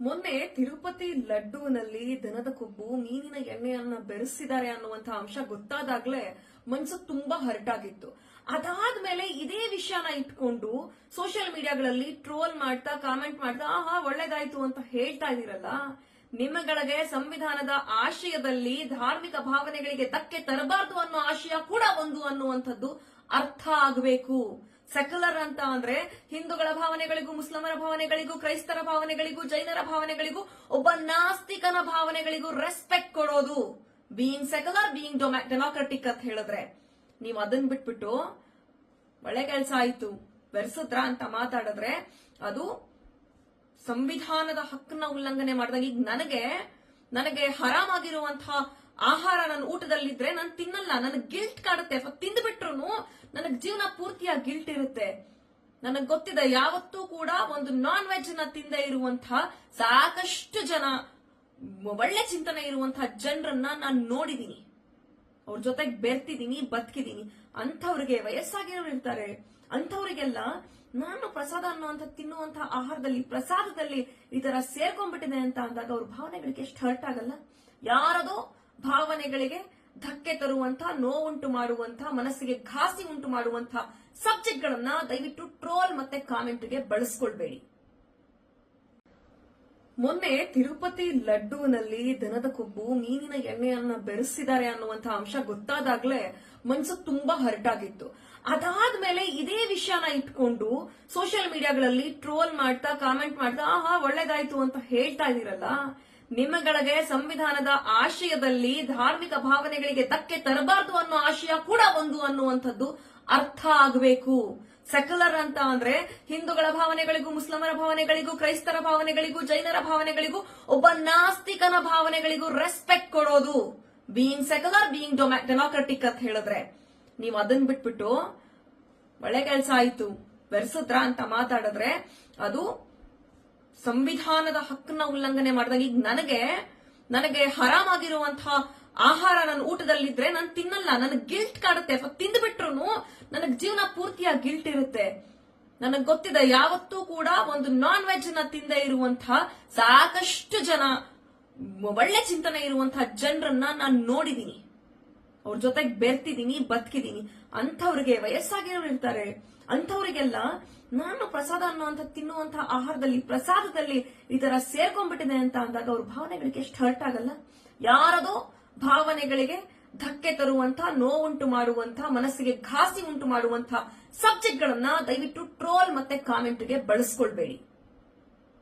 ಮೊನ್ನೆ ತಿರುಪತಿ ಲಡ್ಡೂನಲ್ಲಿ ದನದ ಕೊಬ್ಬು, ಮೀನಿನ ಎಣ್ಣೆಯನ್ನ ಬೆರೆಸಿದ್ದಾರೆ ಅನ್ನುವಂತ ಅಂಶ ಗೊತ್ತಾದಾಗ್ಲೇ ಮನ್ಸು ತುಂಬಾ ಹರ್ಟಾಗಿತ್ತು. ಅದಾದ್ಮೇಲೆ ಇದೇ ವಿಷಯನ ಇಟ್ಕೊಂಡು ಸೋಷಿಯಲ್ ಮೀಡಿಯಾಗಳಲ್ಲಿ ಟ್ರೋಲ್ ಮಾಡ್ತಾ ಕಾಮೆಂಟ್ ಮಾಡ್ತಾ, ಆಹಾ, ಒಳ್ಳೇದಾಯ್ತು ಅಂತ ಹೇಳ್ತಾ ಇದೀರಲ್ಲ ನಿಮ್ಮಗಳಿಗೆ ಸಂವಿಧಾನದ ಆಶಯದಲ್ಲಿ ಧಾರ್ಮಿಕ ಭಾವನೆಗಳಿಗೆ ಧಕ್ಕೆ ತರಬಾರದು ಅನ್ನೋ ಆಶಯ ಕೂಡ ಒಂದು ಅನ್ನುವಂಥದ್ದು ಅರ್ಥ ಆಗಬೇಕು. ಸೆಕ್ಯುಲರ್ ಅಂತ ಅಂದ್ರೆ ಹಿಂದೂಗಳ ಭಾವನೆಗಳಿಗೂ, ಮುಸ್ಲಿಮರ ಭಾವನೆಗಳಿಗೂ, ಕ್ರೈಸ್ತರ ಭಾವನೆಗಳಿಗೂ, ಜೈನರ ಭಾವನೆಗಳಿಗೂ, ಒಬ್ಬ ನಾಸ್ತಿಕನ ಭಾವನೆಗಳಿಗೂ ರೆಸ್ಪೆಕ್ಟ್ ಕೊಡೋದು. ಬೀಯಿಂಗ್ ಸೆಕ್ಯುಲರ್ ಬೀಯಿಂಗ್ ಡೆಮಾಕ್ರೆಟಿಕ್ ಅಂತ ಹೇಳಿದ್ರೆ. ನೀವು ಅದನ್ನ ಬಿಟ್ಬಿಟ್ಟು ಒಳ್ಳೆ ಕೆಲಸ ಆಯ್ತು. ಬೆರೆಸಿದ್ರ ಅಂತ ಮಾತಾಡಿದ್ರೆ ಅದು ಸಂವಿಧಾನದ ಹಕ್ಕನ್ನ ಉಲ್ಲಂಘನೆ ಮಾಡಿದಾಗ ಈಗ ನನಗೆ ನನಗೆ ಹರಾಮಾಗಿರುವಂತಹ ಆಹಾರ ನನ್ನ ಊಟದಲ್ಲಿದ್ರೆ ನಾನು ತಿನ್ನಲ್ಲ. ನನಗೆ ಗಿಲ್ಟ್ ಕಾಡುತ್ತೆ. ತಿಂದ್ಬಿಟ್ರು ನನಗೆ ಜೀವನ ಪೂರ್ತಿಯ ಗಿಲ್ಟ್ ಇರುತ್ತೆ. ನನಗೆ ಗೊತ್ತಿದೆ, ಯಾವತ್ತೂ ಕೂಡ ಒಂದು ನಾನ್ ವೆಜ್ನ ತಿಂದೇ ಇರುವಂತಹ ಸಾಕಷ್ಟು ಜನ, ಒಳ್ಳೆ ಚಿಂತನೆ ಇರುವಂತಹ ಜನರನ್ನ ನಾನು ನೋಡಿದೀನಿ. ಅವ್ರ ಜೊತೆಗೆ ಬೆರ್ತಿದೀನಿ, ಬದುಕಿದೀನಿ. ಅಂಥವ್ರಿಗೆ ವಯಸ್ಸಾಗಿರೋರು ಇರ್ತಾರೆ. ಅಂಥವ್ರಿಗೆಲ್ಲ ನಾನು ಪ್ರಸಾದ ಅನ್ನುವಂಥ ತಿನ್ನುವಂತ ಆಹಾರದಲ್ಲಿ, ಪ್ರಸಾದದಲ್ಲಿ ಈ ತರ ಸೇರ್ಕೊಂಡ್ಬಿಟ್ಟಿದೆ ಅಂತ ಅಂದಾಗ ಅವ್ರ ಭಾವನೆಗಳಿಗೆ ಎಷ್ಟು ಹರ್ಟ್ ಆಗಲ್ಲ? ಯಾರದೋ ಭಾವನೆಗಳಿಗೆ ಧಕ್ಕೆ ತರುವಂತಹ ನೋವುಂಟು ಮಾಡುವಂತಹ ಮನಸ್ಸಿಗೆ ಘಾಸಿ ಉಂಟು ಮಾಡುವಂತಹ ಸಬ್ಜೆಕ್ಟ್ ಗಳನ್ನ ದಯವಿಟ್ಟು ಟ್ರೋಲ್ ಮತ್ತೆ ಕಾಮೆಂಟ್ಗೆ ಬಳಸ್ಕೊಳ್ಬೇಡಿ. ಮೊನ್ನೆ ತಿರುಪತಿ ಲಡ್ಡುನಲ್ಲಿ ದನದ ಕೊಬ್ಬು, ಮೀನಿನ ಎಣ್ಣೆಯನ್ನ ಬೆರೆಸಿದ್ದಾರೆ ಅನ್ನುವಂತ ಅಂಶ ಗೊತ್ತಾದಾಗ್ಲೇ ಮನಸ್ಸು ತುಂಬಾ ಹರ್ಟಾಗಿತ್ತು. ಅದಾದ್ಮೇಲೆ ಇದೇ ವಿಷಯನ ಇಟ್ಕೊಂಡು ಸೋಷಿಯಲ್ ಮೀಡಿಯಾಗಳಲ್ಲಿ ಟ್ರೋಲ್ ಮಾಡ್ತಾ, ಕಾಮೆಂಟ್ ಮಾಡ್ತಾ, ಆಹಾ, ಒಳ್ಳೇದಾಯ್ತು ಅಂತ ಹೇಳ್ತಾ ಇದೀರಲ್ಲ ನಿಮ್ಮಗಳಿಗೆ ಸಂವಿಧಾನದ ಆಶಯದಲ್ಲಿ ಧಾರ್ಮಿಕ ಭಾವನೆಗಳಿಗೆ ತಕ್ಕೆ ತರಬಾರದು ಅನ್ನೋ ಆಶಯ ಕೂಡ ಒಂದು ಅನ್ನುವಂಥದ್ದು ಅರ್ಥ ಆಗಬೇಕು. ಸೆಕ್ಯುಲರ್ ಅಂತ ಅಂದ್ರೆ ಹಿಂದೂಗಳ ಭಾವನೆಗಳಿಗೂ, ಮುಸ್ಲಿಮರ ಭಾವನೆಗಳಿಗೂ, ಕ್ರೈಸ್ತರ ಭಾವನೆಗಳಿಗೂ, ಜೈನರ ಭಾವನೆಗಳಿಗೂ, ಒಬ್ಬ ನಾಸ್ತಿಕನ ಭಾವನೆಗಳಿಗೂ ರೆಸ್ಪೆಕ್ಟ್ ಕೊಡೋದು. ಬೀಯಿಂಗ್ ಸೆಕ್ಯುಲರ್ ಬೀಯಿಂಗ್ ಡೆಮಾಕ್ರೆಟಿಕ್ ಅಂತ ಹೇಳಿದ್ರೆ. ನೀವು ಅದನ್ನ ಬಿಟ್ಬಿಟ್ಟು ಒಳ್ಳೆ ಕೆಲಸ ಆಯ್ತು. ಬೆರೆಸಿದ್ರ ಅಂತ ಮಾತಾಡಿದ್ರೆ ಅದು ಸಂವಿಧಾನದ ಹಕ್ಕನ್ನ ಉಲ್ಲಂಘನೆ ಮಾಡಿದಾಗ ಈಗ ನನಗೆ ನನಗೆ ಹರಾಮಾಗಿರುವಂತಹ ಆಹಾರ ನನ್ನ ಊಟದಲ್ಲಿದ್ರೆ ನಾನು ತಿನ್ನಲ್ಲ ನನಗೆ ಗಿಲ್ಟ್ ಕಾಡುತ್ತೆ. ತಿಂದ್ಬಿಟ್ರು ನನಗೆ ಜೀವನ ಪೂರ್ತಿಯ ಗಿಲ್ಟ್ ಇರುತ್ತೆ. ನನಗೆ ಗೊತ್ತಿದೆ, ಯಾವತ್ತೂ ಕೂಡ ಒಂದು ನಾನ್ ವೆಜ್ನ ತಿಂದೇ ಇರುವಂತಹ ಸಾಕಷ್ಟು ಜನ ಒಳ್ಳೆ ಚಿಂತನೆ ಇರುವಂತಹ ಜನರನ್ನ ನಾನು ನೋಡಿದೀನಿ. ಅವ್ರ ಜೊತೆಗೆ ಬೆರ್ತಿದೀನಿ, ಬದುಕಿದೀನಿ. ಅಂಥವ್ರಿಗೆ ವಯಸ್ಸಾಗಿರೋರು ಇರ್ತಾರೆ. ಅಂಥವ್ರಿಗೆಲ್ಲ ನಾನು ಪ್ರಸಾದ ಅನ್ನುವಂಥ ತಿನ್ನುವಂತ ಆಹಾರದಲ್ಲಿ, ಪ್ರಸಾದದಲ್ಲಿ ಈ ತರ ಸೇರ್ಕೊಂಡ್ಬಿಟ್ಟಿದೆ ಅಂತ ಅಂದಾಗ ಅವ್ರ ಭಾವನೆಗಳಿಗೆ ಎಷ್ಟು ಹರ್ಟ್ ಆಗಲ್ಲ. ಯಾರದೋ ಭಾವನೆಗಳಿಗೆ ಧಕ್ಕೆ ತರುವಂತ ನೋವುಂಟು ಮಾಡುವಂತ ಮನಸ್ಸಿಗೆ ಘಾಸಿ ಉಂಟು ಮಾಡುವಂತ ಸಬ್ಜೆಕ್ಟ್ ಗಳನ್ನ ದಯವಿಟ್ಟು ಟ್ರೋಲ್ ಮತ್ತೆ ಕಾಮೆಂಟ್ಗೆ ಬಳಸ್ಕೊಳ್ಬೇಡಿ.